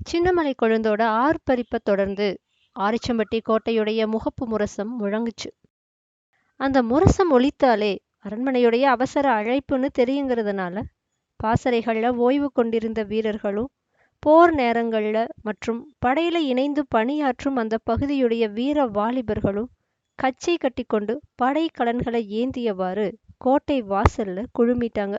சின்னமலை கொழுந்தோட ஆர்ப்பரிப்பை தொடர்ந்து ஆரிச்சம்பட்டி கோட்டையுடைய முகப்பு முரசம் முழங்குச்சு. அந்த முரசம் ஒழித்தாலே அரண்மனையுடைய அவசர அழைப்புன்னு தெரியுங்கிறதுனால பாசறைகளில் ஓய்வு கொண்டிருந்த வீரர்களும் போர் நேரங்கள்ல மற்றும் படையில இணைந்து பணியாற்றும் அந்த பகுதியுடைய வீர வாலிபர்களும் கச்சை கட்டிக்கொண்டு படை கலன்களை ஏந்தியவாறு கோட்டை வாசல்ல குழுமிட்டாங்க.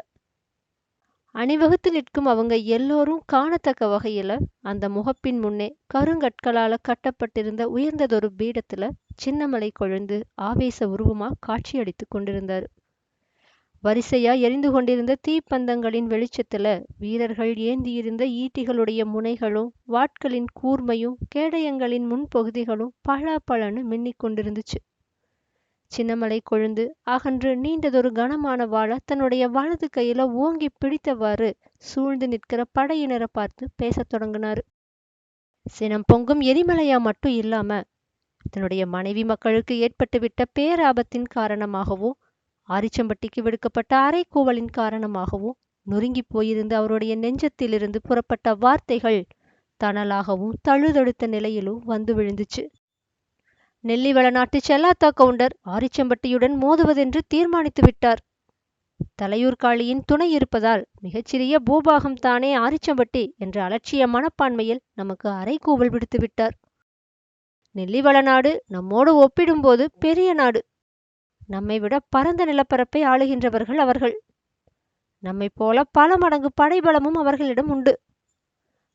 அணிவகுத்து நிற்கும் அவங்க எல்லோரும் காணத்தக்க வகையில அந்த முகப்பின் முன்னே கருங்கற்களால கட்டப்பட்டிருந்த உயர்ந்ததொரு பீடத்துல சின்னமலை கொழுந்து ஆவேச உருவமா காட்சியளித்து கொண்டிருந்தார். வரிசையா எரிந்து கொண்டிருந்த தீப்பந்தங்களின் வெளிச்சத்துல வீரர்கள் ஏந்தியிருந்த ஈட்டிகளுடைய முனைகளும் வாட்களின் கூர்மையும் கேடயங்களின் முன்பகுதிகளும் பளபளன்னு மின்னிக் கொண்டிருந்துச்சு. சின்னமலை கொழுந்து அகன்று நீண்டதொரு கனமான வாள தன்னுடைய வலது கையில ஓங்கி பிடித்தவாறு சூழ்ந்து நிற்கிற படையினரை பார்த்து பேசத் தொடங்கினாரு. சினம் பொங்கும் எரிமலையா மட்டும் இல்லாம தன்னுடைய மனைவி மக்களுக்கு ஏற்பட்டுவிட்ட பேராபத்தின் காரணமாகவும் ஆரிச்சம்பட்டிக்கு விடுக்கப்பட்ட அரைக்கூவலின் காரணமாகவும் நொறுங்கி போயிருந்து அவருடைய நெஞ்சத்திலிருந்து புறப்பட்ட வார்த்தைகள் தணலாகவும் தழுதழுத்த நிலையிலும் வந்து விழுந்துச்சு. நெல்லிவள நாட்டு செல்லாத்தா கவுண்டர் ஆரிச்சம்பட்டியுடன் மோதுவதென்று தீர்மானித்து விட்டார். தலையூர்காளியின் துணை இருப்பதால் மிகச்சிறிய பூபாகம் தானே ஆரிச்சம்பட்டி என்ற அலட்சிய மனப்பான்மையில் நமக்கு அரைக்கூவல் விடுத்து விட்டார். நெல்லிவள நாடு நம்மோடு ஒப்பிடும்போது பெரிய நாடு. நம்மை விட பரந்த நிலப்பரப்பை ஆளுகின்றவர்கள் அவர்கள். நம்மை போல பல மடங்கு படைபலமும் அவர்களிடம் உண்டு.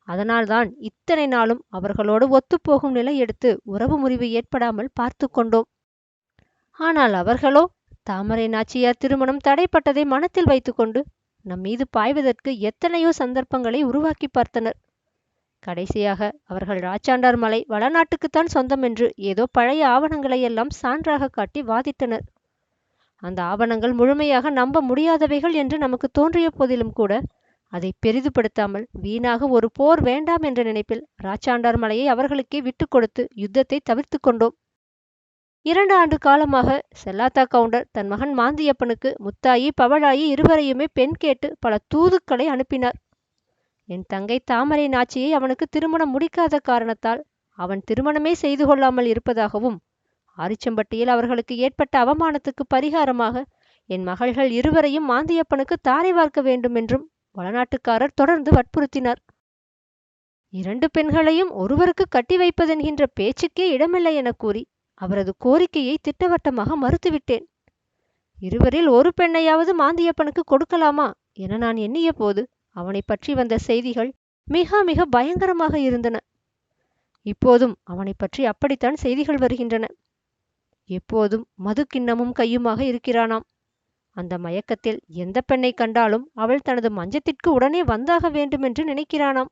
அதனால்தான் இத்தனை நாளும் அவர்களோடு ஒத்துப்போகும் நிலை எடுத்து உறவு முறிவு ஏற்படாமல் பார்த்து கொண்டோம். ஆனால் அவர்களோ தாமரை நாச்சியார் திருமணம் தடைப்பட்டதை மனத்தில் வைத்துக்கொண்டு நம் மீது பாய்வதற்கு எத்தனையோ சந்தர்ப்பங்களை உருவாக்கி பார்த்தனர். கடைசியாக அவர்கள் ராச்சாண்டார் மலை வளநாட்டுக்குத்தான் சொந்தம் என்று ஏதோ பழைய ஆவணங்களை எல்லாம் சான்றாக காட்டி வாதிட்டனர். அந்த ஆவணங்கள் முழுமையாக நம்ப முடியாதவைகள் என்று நமக்கு தோன்றிய போதிலும் கூட அதை பெரிதுபடுத்தாமல் வீணாக ஒரு போர் வேண்டாம் என்ற நினைப்பில் ராச்சாண்டார் மலையை அவர்களுக்கே விட்டு கொடுத்து யுத்தத்தை தவிர்த்து கொண்டோம். இரண்டு ஆண்டு காலமாக செல்லாத்தா கவுண்டர் தன் மகன் மாந்தியப்பனுக்கு முத்தாயி பவழாயி இருவரையுமே பெண் கேட்டு பல தூதுக்களை அனுப்பினார். என் தங்கை தாமரை நாச்சியை அவனுக்கு திருமணம் முடிக்காத காரணத்தால் அவன் திருமணமே செய்து கொள்ளாமல் இருப்பதாகவும் ஆரிச்சம்பட்டியில் அவர்களுக்கு ஏற்பட்ட அவமானத்துக்கு பரிகாரமாக என் மகள்கள் இருவரையும் மாந்தியப்பனுக்கு தாரை வார்க்க வேண்டும் என்றும் வளநாட்டுக்காரர் தொடர்ந்து வற்புறுத்தினார். இரண்டு பெண்களையும் ஒருவருக்கு கட்டி வைப்பதென்கின்ற பேச்சுக்கே இடமில்லை என கூறி அவரது கோரிக்கையை திட்டவட்டமாக மறுத்துவிட்டேன். இருவரில் ஒரு பெண்ணையாவது மாந்தியப்பனுக்கு கொடுக்கலாமா என நான் எண்ணிய போது அவனை பற்றி வந்த செய்திகள் மிக மிக பயங்கரமாக இருந்தன. இப்போதும் அவனை பற்றி அப்படித்தான் செய்திகள் வருகின்றன. எப்போதும் மது கிண்ணமும் கையுமாக இருக்கிறானாம். அந்த மயக்கத்தில் எந்த பெண்ணை கண்டாலும் அவள் தனது மஞ்சத்திற்கு உடனே வந்தாக வேண்டுமென்று நினைக்கிறானாம்.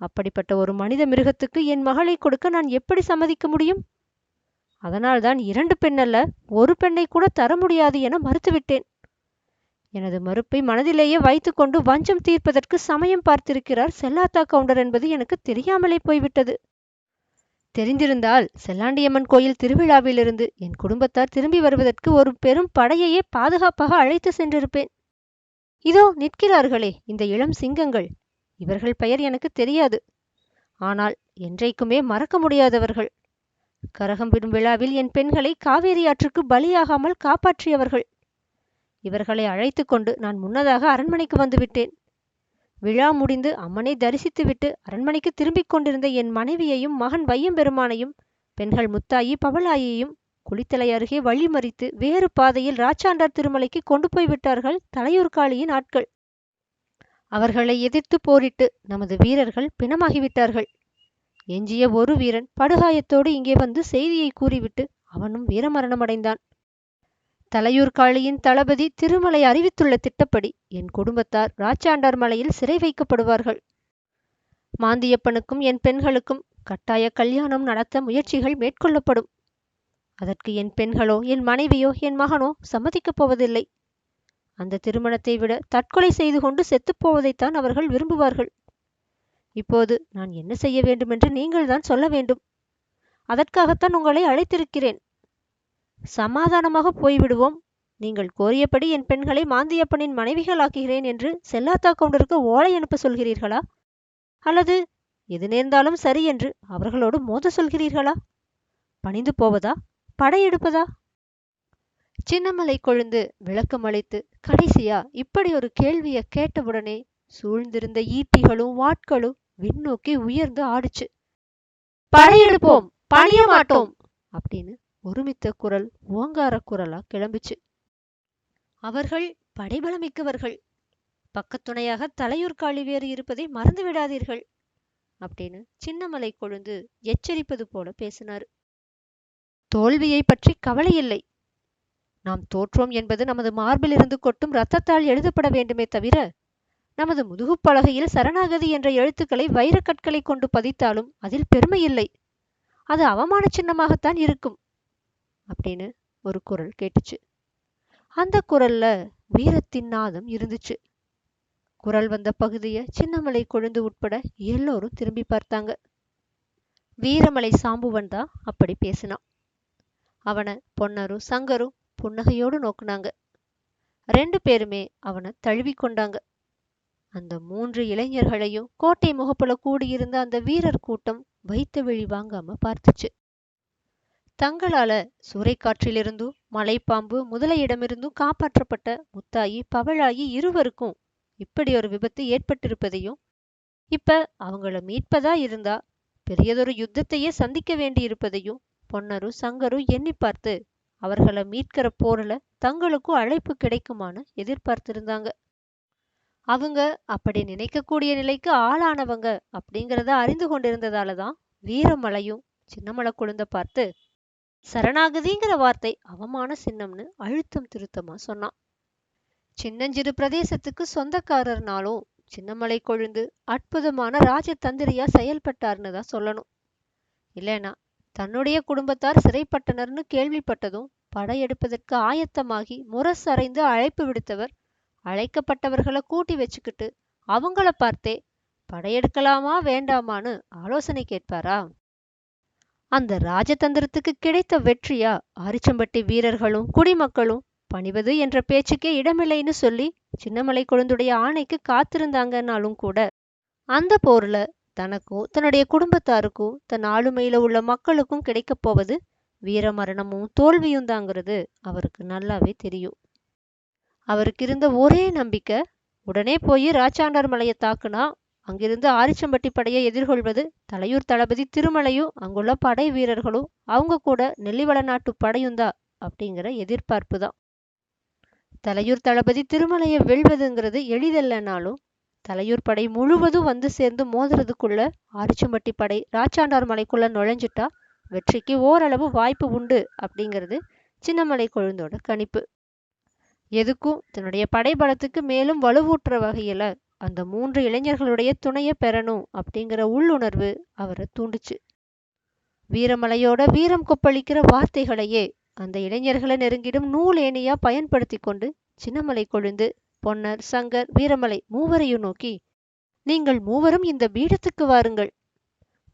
அப்படிப்பட்ட ஒரு மனித மிருகத்துக்கு என் மகளை கொடுக்க நான் எப்படி சம்மதிக்க முடியும்? அதனால்தான் இரண்டு பெண்ணல்ல ஒரு பெண்ணை கூட தர முடியாது என மறுத்துவிட்டேன். எனது மறுப்பை மனதிலேயே வைத்துக்கொண்டு வஞ்சம் தீர்ப்பதற்கு சமயம் பார்த்திருக்கிறார் செல்லாத்தா கவுண்டர் என்பது எனக்கு தெரியாமலே போய்விட்டது. தெரிந்திருந்தால் செல்லாண்டியம்மன் கோயில் திருவிழாவிலிருந்து என் குடும்பத்தார் திரும்பி வருவதற்கு ஒரு பெரும் படையையே பாதுகாப்பாக அழைத்து சென்றிருப்பேன். இதோ நிற்கிறார்களே இந்த இளம் சிங்கங்கள். இவர்கள் பெயர் எனக்கு தெரியாது. ஆனால் என்றைக்குமே மறக்க முடியாதவர்கள். கரகம் விடும் விழாவில் என் பெண்களை காவேரி ஆற்றுக்கு பலியாகாமல் காப்பாற்றியவர்கள். இவர்களை அழைத்து கொண்டு நான் முன்னதாக அரண்மனைக்கு வந்துவிட்டேன். விழா முடிந்து அம்மனை தரிசித்துவிட்டு அரண்மனைக்கு திரும்பிக் கொண்டிருந்த என் மனைவியையும் மகன் வையம்பெருமானையும் பெண்கள் முத்தாயி பவளாயையும் குளித்தலை அருகே வழிமறித்து வேறு பாதையில் ராச்சாண்டார் திருமலைக்கு கொண்டு போய் விட்டார்கள் தலையூர்காளியின் ஆட்கள். அவர்களை எதிர்த்து போரிட்டு நமது வீரர்கள் பிணமாகிவிட்டார்கள். எஞ்சிய ஒரு வீரன் படுகாயத்தோடு இங்கே வந்து செய்தியை கூறிவிட்டு அவனும் வீரமரணமடைந்தான். தலையூர்காளியின் தளபதி திருமலை அறிவித்துள்ள திட்டப்படி என் குடும்பத்தார் ராச்சாண்டார் மலையில் சிறை வைக்கப்படுவார்கள். மாந்தியப்பனுக்கும் என் பெண்களுக்கும் கட்டாய கல்யாணம் நடத்த முயற்சிகள் மேற்கொள்ளப்படும். அதற்கு என் பெண்களோ என் மனைவியோ என் மகனோ சம்மதிக்கப் போவதில்லை. அந்த திருமணத்தை விட தற்கொலை செய்து கொண்டு செத்துப்போவதைத்தான் அவர்கள் விரும்புவார்கள். இப்போது நான் என்ன செய்ய வேண்டுமென்று நீங்கள்தான் சொல்ல வேண்டும். அதற்காகத்தான் உங்களை அழைத்திருக்கிறேன். சமாதானமாக போய்விடுவோம். நீங்கள் கோரியபடி என் பெண்களை மாந்தியப்பனின் மனைவிகளாக்குகிறேன் என்று செல்லாத்தா கவுண்டருக்கு ஓலை அனுப்ப சொல்கிறீர்களா? அல்லது எது நேர்ந்தாலும் சரி என்று அவர்களோடு மோத சொல்கிறீர்களா? பணிந்து போவதா? படையெடுப்பதா சின்னமலை கொழுந்து விளக்கமளித்து கடைசியா இப்படி ஒரு கேள்விய கேட்டவுடனே சூழ்ந்திருந்த ஈட்டிகளும் வாட்களும் விண்ணோக்கி உயர்ந்து ஆடுச்சு. படையெடுப்போம் பணிய மாட்டோம் அப்படின்னு ஒருமித்த குரல் ஓங்கார குரலா கிளம்பிச்சு. அவர்கள் படைபலமிக்கவர்கள். பக்கத்துணையாக தலையூர் காளி வேறு இருப்பதை மறந்து விடாதீர்கள் அப்படின்னு சின்னமலை கொழுந்து எச்சரிப்பது போல பேசினார். தோல்வியை பற்றி கவலை இல்லை. நாம் தோற்றோம் என்பது நமது மார்பிலிருந்து கொட்டும் இரத்தத்தால் எழுதப்பட வேண்டுமே தவிர நமது முதுகுப்பலகையில் சரணாகதி என்ற எழுத்துக்களை வைரக்கற்களை கொண்டு பதித்தாலும் அதில் பெருமை இல்லை. அது அவமான சின்னமாகத்தான் இருக்கும். அப்படின்னு ஒரு குரல் கேட்டுச்சு. அந்த குரல்ல வீரத்தின் நாதம் இருந்துச்சு. குரல் வந்த பகுதிய சின்னமலை கொழுந்து உட்பட எல்லோரும் திரும்பி பார்த்தாங்க. வீரமலை சாம்புவன் தான் அப்படி பேசினான். அவனை பொன்னரும் சங்கரும் புன்னகையோடு நோக்குனாங்க. ரெண்டு பேருமே அவனை தழுவி கொண்டாங்க. அந்த மூன்று இளைஞர்களையும் கோட்டை முகப்புல கூடியிருந்த அந்த வீரர் கூட்டம் வைத்த விழி வாங்காம பார்த்துச்சு. தங்களால சூறைக்காற்றிலிருந்தும் மலைப்பாம்பு முதலையிடமிருந்தும் காப்பாற்றப்பட்ட முத்தாயி பவழாயி இருவருக்கும் இப்படி ஒரு விபத்து ஏற்பட்டிருப்பதையும் இப்ப அவங்கள மீட்பதா இருந்தா பெரியதொரு யுத்தத்தையே சந்திக்க வேண்டியிருப்பதையும் பொன்னரும் சங்கரும் எண்ணி பார்த்து அவர்களை மீட்கிற போர்ல தங்களுக்கும் அழைப்பு கிடைக்குமான்னு எதிர்பார்த்திருந்தாங்க. அவங்க அப்படி நினைக்கக்கூடிய நிலைக்கு ஆளானவங்க அப்படிங்கிறத அறிந்து கொண்டிருந்ததால தான் வீரமலையும் சின்னமலை குழுந்த பார்த்து சரணாகதிங்கிற வார்த்தை அவமான சின்னம்னு அழுத்தம் திருத்தமா சொன்னான். சின்னஞ்சிறு பிரதேசத்துக்கு சொந்தக்காரர்னாலும் சின்னமலை கொழுந்து அற்புதமான ராஜதந்திரியா செயல்பட்டார்னு தான் சொல்லணும். இல்லைனா தன்னுடைய குடும்பத்தார் சிறைப்பட்டனர்னு கேள்விப்பட்டதும் படையெடுப்பதற்கு ஆயத்தமாகி முரசறைந்து அழைப்பு விடுத்தவர் அழைக்கப்பட்டவர்களை கூட்டி வச்சுக்கிட்டு அவங்கள பார்த்தே படையெடுக்கலாமா வேண்டாமான்னு ஆலோசனை கேட்பாரா? அந்த ராஜதந்திரத்துக்கு கிடைத்த வெற்றியா? ஆரிச்சம்பட்டி வீரர்களும் குடிமக்களும் பணிவது என்ற பேச்சுக்கே இடமில்லைன்னு சொல்லி சின்னமலை கொழுந்துடைய ஆணைக்கு காத்திருந்தாங்கன்னாலும் கூட அந்த போர்ல தனக்கும் தன்னுடைய குடும்பத்தாருக்கும் தன் ஆளுமையில உள்ள மக்களுக்கும் கிடைக்கப் போவது வீரமரணமும் தோல்வியும் தாங்கிறது அவருக்கு நல்லாவே தெரியும். அவருக்கு இருந்த ஒரே நம்பிக்கை உடனே போய் ராச்சாண்டார் மலையை தாக்குனா அங்கிருந்து ஆரிச்சம்பட்டி படையை எதிர்கொள்வது தலையூர் தளபதி திருமலையும் அங்குள்ள படை வீரர்களும் அவங்க கூட நெல்லிவள நாட்டு படையுந்தா அப்படிங்கிற எதிர்பார்ப்பு தான் தலையூர் தளபதி திருமலையை வெல்வதுங்கிறது எளிதல்லனாலும் தலையூர் படை முழுவதும் வந்து சேர்ந்து மோதுறதுக்குள்ள ஆரிச்சம்பட்டி படை ராச்சாண்டார் மலைக்குள்ள நுழைஞ்சிட்டா வெற்றிக்கு ஓரளவு வாய்ப்பு உண்டு அப்படிங்கிறது சின்னமலை கொழுந்தோட கணிப்பு. எதுக்கும் தன்னுடைய படைபலத்துக்கு மேலும் வலுவூட்டுற வகையில அந்த மூன்று இளைஞர்களுடைய துணையை பெறணும் அப்படிங்கிற உள்ளுணர்வு அவரை தூண்டுச்சு. வீரமலையோட வீரம் கொப்பளிக்கிற வார்த்தைகளையே அந்த இளைஞர்களை நெருங்கிடும் நூலேணியா பயன்படுத்தி கொண்டு சின்னமலை கொழுந்து பொன்னர் சங்கர் வீரமலை மூவரையும் நோக்கி நீங்கள் மூவரும் இந்த பீடத்துக்கு வாருங்கள்.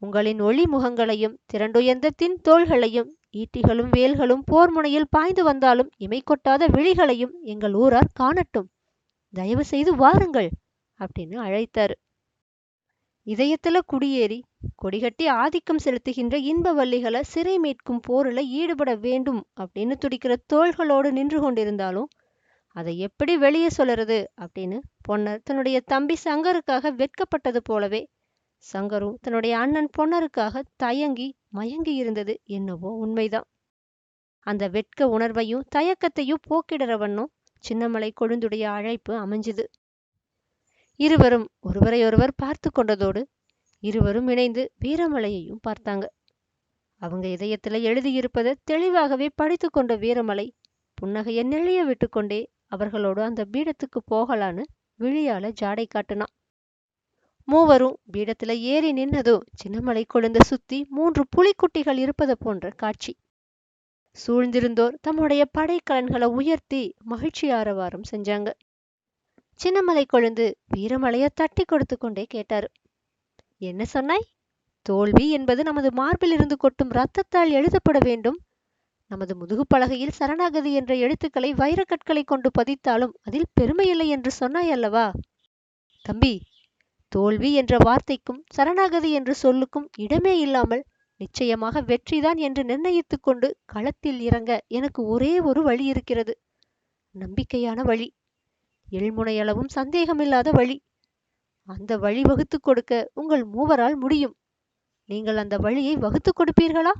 உங்களின் ஒளி முகங்களையும் திரண்டுயர்ந்த தின் தோள்களையும் ஈட்டிகளும் வேல்களும் போர் முனையில் பாய்ந்து வந்தாலும் இமை கொட்டாத விழிகளையும் எங்கள் ஊரார் காணட்டும். தயவு செய்து வாருங்கள். அப்படின்னு அழைத்தாரு. இதயத்துல குடியேறி கொடிகட்டி ஆதிக்கம் செலுத்துகின்ற இன்ப வள்ளிகளை சிறை மீட்கும் போரில் ஈடுபட வேண்டும் அப்படின்னு துடிக்கிற தோள்களோடு நின்று கொண்டிருந்தாலும் அதை எப்படி வெளியே சொல்லுறது அப்படின்னு பொன்னர் தன்னுடைய தம்பி சங்கருக்காக வெட்கப்பட்டது போலவே சங்கரும் தன்னுடைய அண்ணன் பொன்னருக்காக தயங்கி மயங்கி இருந்தது என்னவோ உண்மைதான். அந்த வெட்க உணர்வையும் தயக்கத்தையும் போக்கிடறவண்ணும் சின்னமலை கொழுந்துடைய அழைப்பு அமைஞ்சுது. இருவரும் ஒருவரையொருவர் பார்த்து கொண்டதோடு இருவரும் இணைந்து வீரமலையையும் பார்த்தாங்க. அவங்க இதயத்துல எழுதியிருப்பதை தெளிவாகவே படித்து கொண்ட வீரமலை புன்னகையை நெளிய விட்டுக்கொண்டே அவர்களோடு அந்த பீடத்துக்கு போகலான்னு விழியால ஜாடை காட்டுனான் மூவரும் பீடத்துல ஏறி நின்னதும் சின்னமலை கொழுந்த சுத்தி மூன்று புலிக்குட்டிகள் இருப்பது போன்ற காட்சி. சூழ்ந்திருந்தோர் தம்முடைய படைக்கலன்களை உயர்த்தி மகிழ்ச்சி ஆரவாரம் செஞ்சாங்க. சின்னமலை கொழுந்து வீரமலையை தட்டி கொடுத்து கொண்டே கேட்டாரு. என்ன சொன்னாய்? தோல்வி என்பது நமது மார்பில் இருந்து கொட்டும் ரத்தத்தால் எழுதப்பட வேண்டும். நமது முதுகு பலகையில் சரணாகதி என்ற எழுத்துக்களை வைரக்கற்களை கொண்டு பதித்தாலும் அதில் பெருமையில்லை என்று சொன்னாய் அல்லவா? தம்பி தோல்வி என்ற வார்த்தைக்கும் சரணாகதி என்ற சொல்லுக்கும் இடமே இல்லாமல் நிச்சயமாக வெற்றிதான் என்று நிர்ணயித்துக் கொண்டு களத்தில் இறங்க எனக்கு ஒரே ஒரு வழி இருக்கிறது. நம்பிக்கையான வழி. எள்முனையளவும் சந்தேகமில்லாத வழி. அந்த வழி வகுத்து கொடுக்க உங்கள் மூவரால் முடியும். நீங்கள் அந்த வழியை வகுத்து கொடுப்பீர்களா?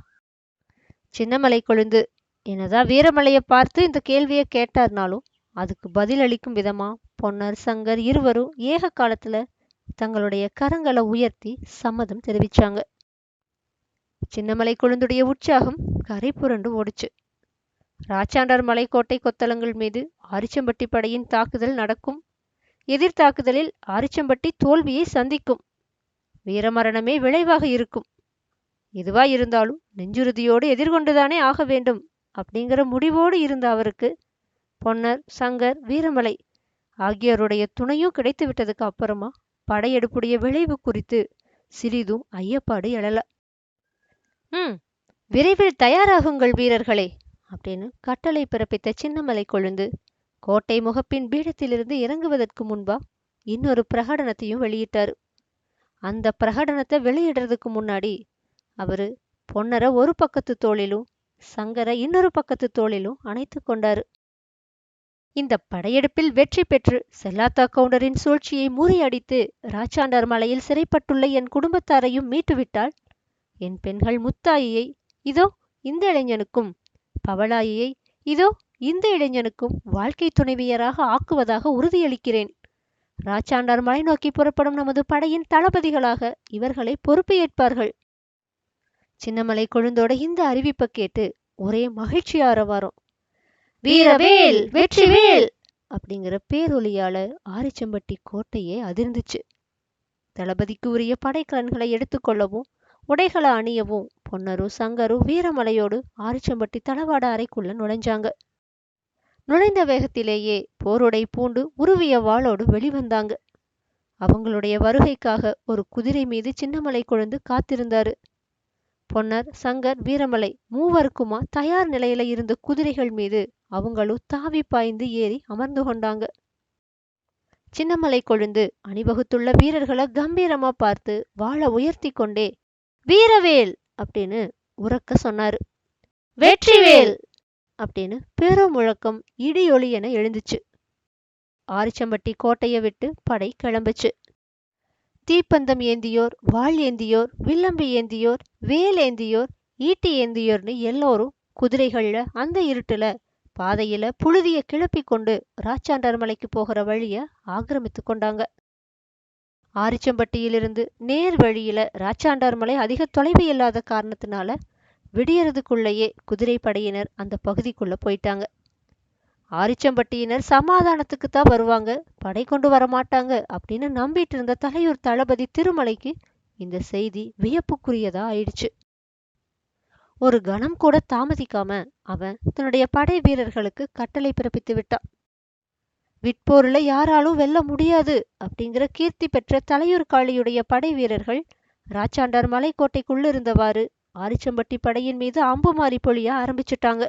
சின்னமலை கொழுந்து. என்னதான் வீரமலையை பார்த்து இந்த கேள்வியை கேட்டார்னாலும் அதுக்கு பதில் அளிக்கும் விதமா? பொன்னர் சங்கர் இருவரும் ஏக காலத்துல தங்களுடைய கரங்களை உயர்த்தி சம்மதம் தெரிவிச்சாங்க. சின்னமலை கொழுந்துடைய உற்சாகம் கரை புரண்டு ஓடுச்சு. ராச்சாண்டார் மலைக்கோட்டை கொத்தளங்கள் மீது ஆரிச்சம்பட்டி படையின் தாக்குதல் நடக்கும். எதிர் தாக்குதலில் ஆரிச்சம்பட்டி தோல்வியை சந்திக்கும். வீரமரணமே விளைவாக இருக்கும். எதுவா இருந்தாலும் நெஞ்சுறுதியோடு எதிர்கொண்டுதானே ஆக வேண்டும் அப்படிங்கிற முடிவோடு இருந்த அவருக்கு பொன்னர் சங்கர் வீரமலை ஆகியோருடைய துணையும் கிடைத்து விட்டதுக்கு அப்புறமா படையெடுப்புடைய விளைவு குறித்து சிறிதும் ஐயப்பாடு எழல. ம் விரைவில் தயாராகுங்கள் வீரர்களே அப்படின்னு கட்டளை பிறப்பித்த சின்னமலை கொழுந்து கோட்டை முகப்பின் பீடத்திலிருந்து இறங்குவதற்கு முன்பா இன்னொரு பிரகடனத்தையும் வெளியிட்டார். அந்த பிரகடனத்தை வெளியிடுறதுக்கு முன்னாடி அவரு பொன்னரை ஒரு பக்கத்து தோளிலும் சங்கரை இன்னொரு பக்கத்து தோளிலும் அணைத்து கொண்டாரு. இந்த படையெடுப்பில் வெற்றி பெற்று செல்லாத்தா கவுண்டரின் சூழ்ச்சியை முறியடித்து ராச்சாண்டார் மலையில் சிறைப்பட்டுள்ள என் குடும்பத்தாரையும் மீட்டுவிட்டால் என் பெண்கள் முத்தாயியை இதோ இந்த இளைஞனுக்கும் பவளாயியை இதோ இந்த இளைஞனுக்கும் வாழ்க்கை துணைவியராக ஆக்குவதாக உறுதியளிக்கிறேன். ராச்சாண்டார் மலை நோக்கி புறப்படும் நமது படையின் தளபதிகளாக இவர்களை பொறுப்பு ஏற்பார்கள் சின்னமலை கொழுந்தோட இந்த அறிவிப்பை கேட்டு ஒரே மகிழ்ச்சியார ஆரவாரம். வீரவேல் வெற்றிவேல் அப்படிங்கிற பேரொலியால ஆரிச்சம்பட்டி கோட்டையே அதிர்ந்துச்சு. தளபதிக்கு உரிய படைக்கலன்களை எடுத்துக்கொள்ளவும் உடைகளை அணியவும் பொன்னரும் சங்கரும் வீரமலையோடு ஆரிச்சம்பட்டி தளவாட அறைக்குள்ள நுழைஞ்சாங்க. நுழைந்த வேகத்திலேயே போருடை பூண்டு உருவிய வாளோடு வெளிவந்தாங்க. அவங்களுடைய வருகைக்காக ஒரு குதிரை மீது சின்னமலை கொழுந்து காத்திருந்தாரு. பொன்னர் சங்கர் வீரமலை மூவருக்குமா தயார் நிலையில இருந்த குதிரைகள் மீது அவங்களும் தாவி பாய்ந்து ஏறி அமர்ந்து கொண்டாங்க. சின்னமலை கொழுந்து அணிவகுத்துள்ள வீரர்களை கம்பீரமா பார்த்து வாழ உயர்த்தி கொண்டே வீரவேல் அப்படின்னு உறக்க சொன்னாரு. வெற்றிவேல்! அப்படின்னு பெரும் முழக்கம் இடியொலி என எழுந்துச்சு. ஆரிச்சம்பட்டி கோட்டையை விட்டு படை கிளம்புச்சு. தீப்பந்தம் ஏந்தியோர் வாள் ஏந்தியோர் வில்லம்பு ஏந்தியோர் வேல் ஏந்தியோர் ஈட்டி ஏந்தியோர்னு எல்லோரும் குதிரைகள்ல அந்த இருட்டுல பாதையில புழுதிய கிளப்பி கொண்டு ராச்சாண்டார் மலைக்கு போகிற வழிய ஆக்கிரமித்து கொண்டாங்க. ஆரிச்சம்பட்டியிலிருந்து நேர் வழியில ராச்சாண்டார் மலை அதிக தொலைவு இல்லாத காரணத்தினால விடியறதுக்குள்ளேயே குதிரை படையினர் அந்த பகுதிக்குள்ள போயிட்டாங்க. ஆரிச்சம்பட்டியினர் சமாதானத்துக்கு தான் வருவாங்க. படை கொண்டு வரமாட்டாங்க அப்படின்னு நம்பிட்டு இருந்த தலையூர் தளபதி திருமலைக்கு இந்த செய்தி வியப்புக்குரியதா ஆயிடுச்சு. ஒரு கணம் கூட தாமதிக்காம அவன் தன்னுடைய படை வீரர்களுக்கு கட்டளை பிறப்பித்து விட்டான். விற்போரில் யாராலும் வெல்ல முடியாது அப்படிங்கிற கீர்த்தி பெற்ற தலையூர் காளியுடைய படை வீரர்கள் ராச்சாண்டார் மலைக்கோட்டைக்குள்ள இருந்தவாறு ஆரிச்சம்பட்டி படையின் மீது அம்புமாரி பொழிய ஆரம்பிச்சுட்டாங்க.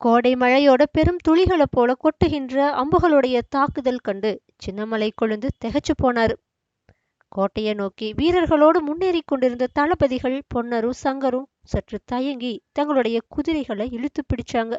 கோடை மழையோட பெரும் துளிகளை போல கொட்டுகின்ற அம்புகளுடைய தாக்குதல் கண்டு சின்னமலை கொழுந்து திகச்சு போனாரு. கோட்டையை நோக்கி வீரர்களோடு முன்னேறி கொண்டிருந்த தளபதிகள் பொன்னரும் சங்கரும் சற்று தயங்கி தங்களுடைய குதிரைகளை இழுத்து பிடிச்சாங்க.